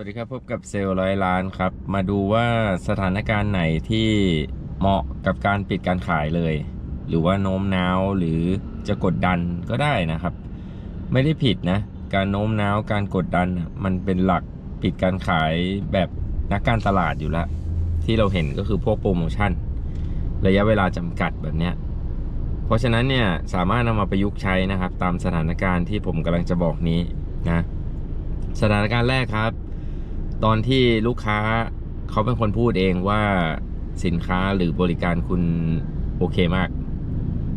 สวัสดีครับพบกับเซลล์ร้อยล้านครับ มาดูว่าสถานการณ์ไหนที่เหมาะกับการปิดการขายเลย หรือว่าโน้มน้าวหรือจะกดดันก็ได้นะครับ ไม่ได้ผิดนะ การโน้มน้าวการกดดันมันเป็นหลักปิดการขายแบบนักการตลาดอยู่แล้ว ที่เราเห็นก็คือพวกโปรโมชั่น ระยะเวลาจำกัดแบบเนี้ยเพราะฉะนั้นเนี่ยสามารถนำมาประยุกต์ใช้นะครับ ตามสถานการณ์ที่ผมกำลังจะบอกนี้นะสถานการณ์แรกครับ ตอนที่ลูกค้าเขาเป็นคนพูดเองว่าสินค้าหรือบริการคุณโอเคมาก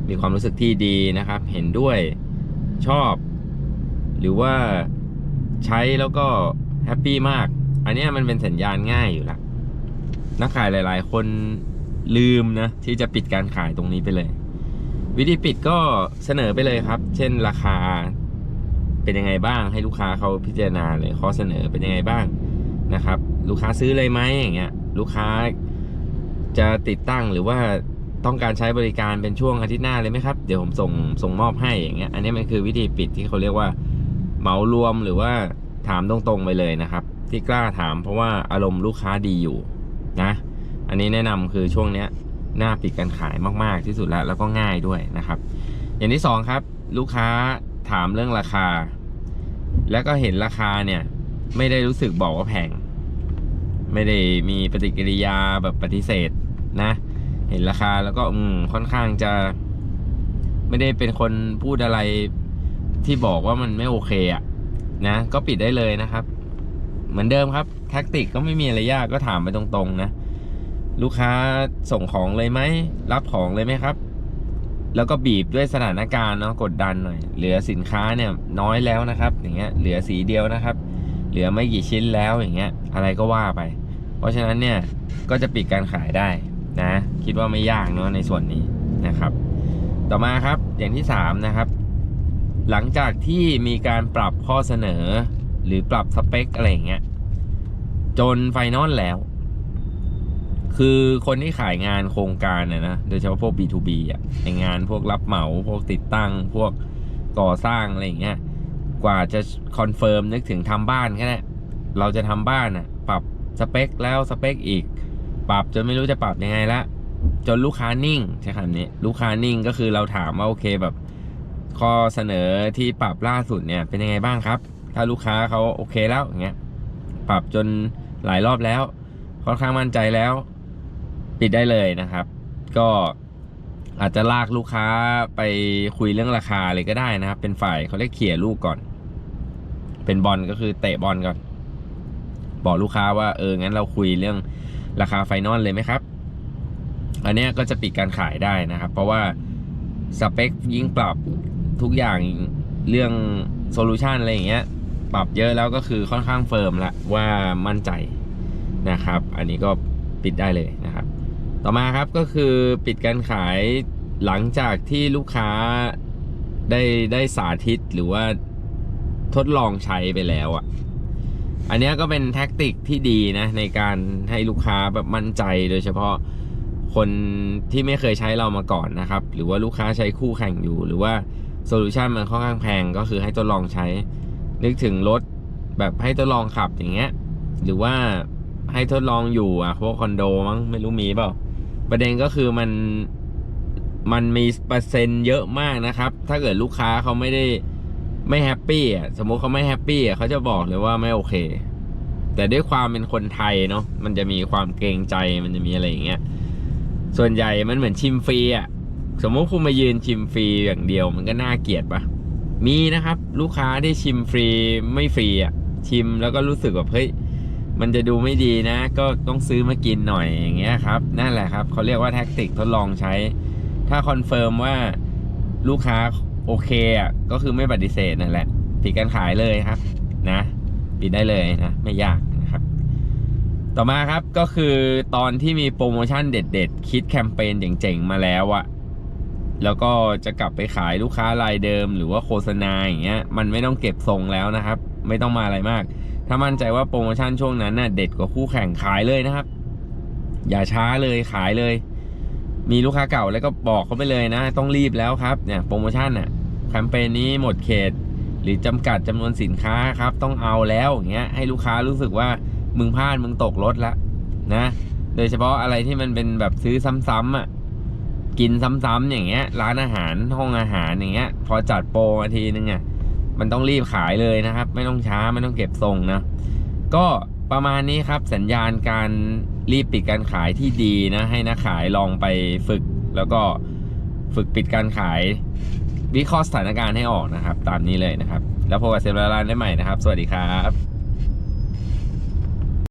มีความรู้สึกที่ดีนะครับ เห็นด้วยชอบ หรือว่าใช้แล้วก็แฮปปี้มาก อันนี้มันเป็นสัญญาณง่ายอยู่ล้วนักขายหลาย ๆ คนลืมนะ ที่จะปิดการขายตรงนี้ไปเลย วิธีปิดก็เสนอไปเลยครับ เช่นราคาเป็นยังไงบ้างให้ลูกค้าเขาพิจารณาเลยข้อเสนอเป็นยังไงบ้าง นะครับ ลูกค้าซื้อเลยไหมอย่างเงี้ยลูกค้าจะติดตั้งหรือว่าต้องการใช้บริการเป็นช่วงอาทิตย์หน้าเลยไหมครับ เดี๋ยวผมส่งส่งมอบให้อย่างเงี้ยอันนี้มันคือวิธีปิดที่เขาเรียกว่าเหมารวมหรือว่าถามตรงๆไปเลยนะครับ ที่กล้าถามเพราะว่าอารมณ์ลูกค้าดีอยู่นะ อันนี้แนะนำคือช่วงเนี้ยหน้าปิดการขายมากๆที่สุดแล้วแล้วก็ง่ายด้วยนะครับ อย่างที่สองครับ ลูกค้าถามเรื่องราคา แล้วก็เห็นราคาเนี่ย ไม่ได้รู้สึกบอกว่าแพง ไม่ได้มีปฏิกิริยาแบบปฏิเสธนะ เห็นราคาแล้วก็อืมค่อนข้างจะ ไม่ได้เป็นคนพูดอะไรที่บอกว่ามันไม่โอเคอะนะก็ปิดได้เลยนะครับ เหมือนเดิมครับ แท็กติกก็ไม่มีอะไรยากก็ถามไปตรงๆนะ ลูกค้าส่งของเลยไหม รับของเลยไหมครับ แล้วก็บีบด้วยสถานการณ์เนาะกดดันหน่อย เหลือสินค้าเนี่ยน้อยแล้วนะครับ อย่างเงี้ย เหลือสีเดียวนะครับ เหลือไม่กี่ชิ้นแล้วอย่างเงี้ย อะไรก็ว่าไป เพราะฉะนั้นเนี่ยก็จะปิดการขายได้นะ คิดว่าไม่ยากเนาะในส่วนนี้นะครับ ต่อมาครับอย่างที่สามนะครับ หลังจากที่มีการปรับข้อเสนอ หรือปรับสเปคอะไรอย่างเงี้ยจนไฟนอลแล้ว คือคนที่ขายงานโครงการนะนะโดยเฉพาะพวก B2B อะในงานพวกรับเหมาพวกติดตั้ง พวกก่อสร้างอะไรอย่างเงี้ยกว่าจะคอนเฟิร์มนึกถึงทำบ้านก็ได้เราจะทำบ้านอะ สเปคแล้วสเปคอีก ปรับจนไม่รู้จะปรับยังไงละจนลูกค้านิ่งใช่คำนี้ลูกค้านิ่งก็คือเราถามว่าโอเคแบบ ข้อเสนอที่ปรับล่าสุดเนี่ยเป็นยังไงบ้างครับ ถ้าลูกค้าเขาโอเคแล้วอย่างเงี้ยปรับจนหลายรอบแล้ว ค่อนข้างมั่นใจแล้ว ปิดได้เลยนะครับ ก็อาจจะลากลูกค้าไปคุยเรื่องราคาเลยก็ได้นะครับ เป็นฝ่ายเขาเรียกเขี่ยลูกก่อน เป็นบอลก็คือเตะบอลก่อน บอกลูกค้าว่าเอองั้นเราคุยเรื่องราคาไฟนอลเลยไหมครับ อันนี้ก็จะปิดการขายได้นะครับ เพราะว่าสเปคยิ่งปรับทุกอย่างเรื่องโซลูชันอะไรอย่างเงี้ยปรับเยอะแล้วก็คือค่อนข้างเฟิร์มละว่ามั่นใจนะครับ อันนี้ก็ปิดได้เลยนะครับ ต่อมาครับก็คือปิดการขายหลังจากที่ลูกค้าได้ได้สาธิตหรือว่าทดลองใช้ไปแล้วอะ อันนี้ก็เป็นแท็กติกที่ดีนะในการให้ลูกค้าแบบมั่นใจโดยเฉพาะคนที่ไม่เคยใช้เรามาก่อนนะครับ หรือว่าลูกค้าใช้คู่แข่งอยู่ หรือว่าโซลูชันมันค่อนข้างแพงก็คือให้ทดลองใช้ นึกถึงรถแบบให้ทดลองขับอย่างเงี้ย หรือว่าให้ทดลองอยู่อะพวกคอนโดมั้งไม่รู้มีเปล่า ประเด็นก็คือมันมันมีเปอร์เซ็นต์เยอะมากนะครับ ถ้าเกิดลูกค้าเขาไม่ได้ ไม่แฮปปี้อะสมมุติเขาไม่แฮปปี้อะเขาจะบอกเลยว่าไม่โอเค แต่ด้วยความเป็นคนไทยเนาะมันจะมีความเกรงใจมันจะมีอะไรอย่างเงี้ยส่วนใหญ่มันเหมือนชิมฟรีอะสมมติคุณมายืนชิมฟรีอย่างเดียว มันก็น่าเกลียดปะมีนะครับ ลูกค้าที่ชิมฟรีไม่ฟรีอะชิมแล้วก็รู้สึกแบบเฮ้ยมันจะดูไม่ดีนะ ก็ต้องซื้อมากินหน่อยอย่างเงี้ยครับนั่นแหละครับเขาเรียกว่าแท็กติกทดลองใช้ ถ้าคอนเฟิร์มว่าลูกค้า โอเคอะก็คือไม่ปฏิเสธนั่นแหละปิดการขายเลยครับ นะปิดได้เลยนะไม่ยากนะครับ ต่อมาครับก็คือตอนที่มีโปรโมชั่นเด็ด ๆ คิดแคมเปญเจ๋งๆมาแล้วอะแล้วก็จะกลับไปขายลูกค้ารายเดิม หรือว่าโฆษณาอย่างเงี้ย มันไม่ต้องเก็บทรงแล้วนะครับ ไม่ต้องมาอะไรมาก ถ้ามั่นใจว่าโปรโมชั่นช่วงนั้นน่ะเด็ดกว่าคู่แข่งขายเลยนะครับ อย่าช้าเลยขายเลย มีลูกค้าเก่าแล้วก็บอกเขาไปเลยนะ ต้องรีบแล้วครับเนี่ยโปรโมชั่นน่ะแคมเปญนี้หมดเขต หรือจำกัดจำนวนสินค้าครับ ต้องเอาแล้วอย่างเงี้ยให้ลูกค้ารู้สึกว่ามึงพลาดมึงตกรถละนะ โดยเฉพาะอะไรที่มันเป็นแบบซื้อซ้ำๆอะกินซ้ำๆอย่างเงี้ย ร้านอาหารห้องอาหารอย่างเงี้ย พอจัดโปรมาทีนึงอะมันต้องรีบขายเลยนะครับ ไม่ต้องช้าไม่ต้องเก็บทรงนะก็ประมาณนี้ครับสัญญาณการ รีบปิดการขายที่ดีนะ ให้นักขายลองไปฝึก แล้วก็ฝึกปิดการขาย วิเคราะห์สถานการณ์ให้ออกนะครับ ตามนี้เลยนะครับ แล้วพบกับเซลล์ร้านได้ใหม่นะครับ สวัสดีครับ